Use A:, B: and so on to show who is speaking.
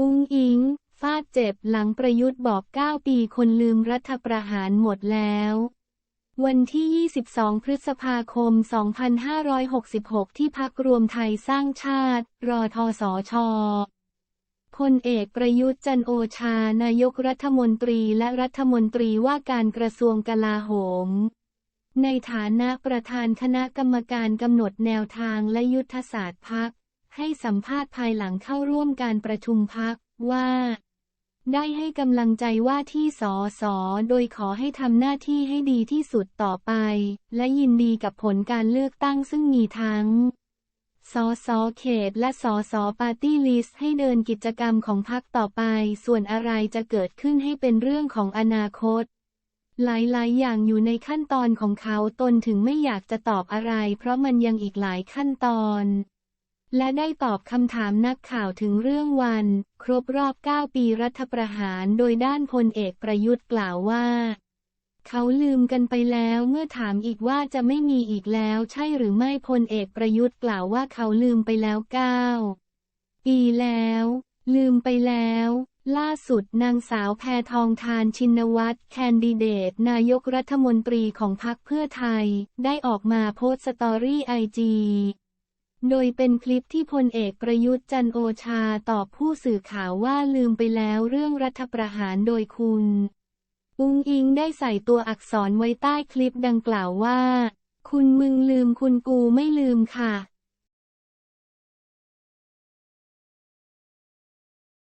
A: อุ้งอิง ฟาดเจ็บหลังประยุทธ์บอก 9 ปีคนลืมรัฐประหารหมดแล้ว วันที่ 22 พฤษภาคม 2566 ที่พักรวมไทยสร้างชาติ รอทสชพลเอกประยุทธ์จันโอชา นายกรัฐมนตรีและรัฐมนตรีว่าการกระทรวงกลาโหม ในฐานะประธานคณะกรรมการกำหนดแนวทางและยุทธศาสตร์พัก ให้สัมภาษณ์ภายหลังเข้าร่วมการประชุมพักว่า ได้ให้กำลังใจว่าที่สอสอโดยขอให้ทำหน้าที่ให้ดีที่สุดต่อไป และยินดีกับผลการเลือกตั้งซึ่งมีทั้งสอสอเขตและสอสอปาร์ตี้ลิสต์ให้เดินกิจกรรมของพรรคต่อไป ส่วนอะไรจะเกิดขึ้นให้เป็นเรื่องของอนาคต หลายๆ อย่างอยู่ในขั้นตอนของเขาตนถึงไม่อยากจะตอบอะไร เพราะมันยังอีกหลายขั้นตอน และได้ตอบคำถามนักข่าวถึงเรื่องวัน ครบรอบ 9 ปีรัฐประหารโดยด้านพลเอกประยุทธ์กล่าวว่า เขาลืมกันไปแล้วเมื่อถามอีกว่าจะไม่มีอีกแล้วใช่หรือไม่พลเอกประยุทธ์กล่าวว่าเขาลืมไปแล้ว 9 ปีแล้ว ลืมไปแล้ว ล่าสุดนางสาวแพทองทานชินวัตรแคนดิเดต นายกรัฐมนตรีของพรรคเพื่อไทย ได้ออกมาโพสต์สตอรี่ไอจี โดยเป็นคลิปที่พลเอกประยุทธ์จันโอชาตอบผู้สื่อข่าวว่าลืมไปแล้วเรื่องรัฐประหารโดยคุณ อุงอิงได้ใส่ตัวอักษรไว้ใต้คลิปดังกล่าวว่า คุณมึงลืมคุณกูไม่ลืมค่ะ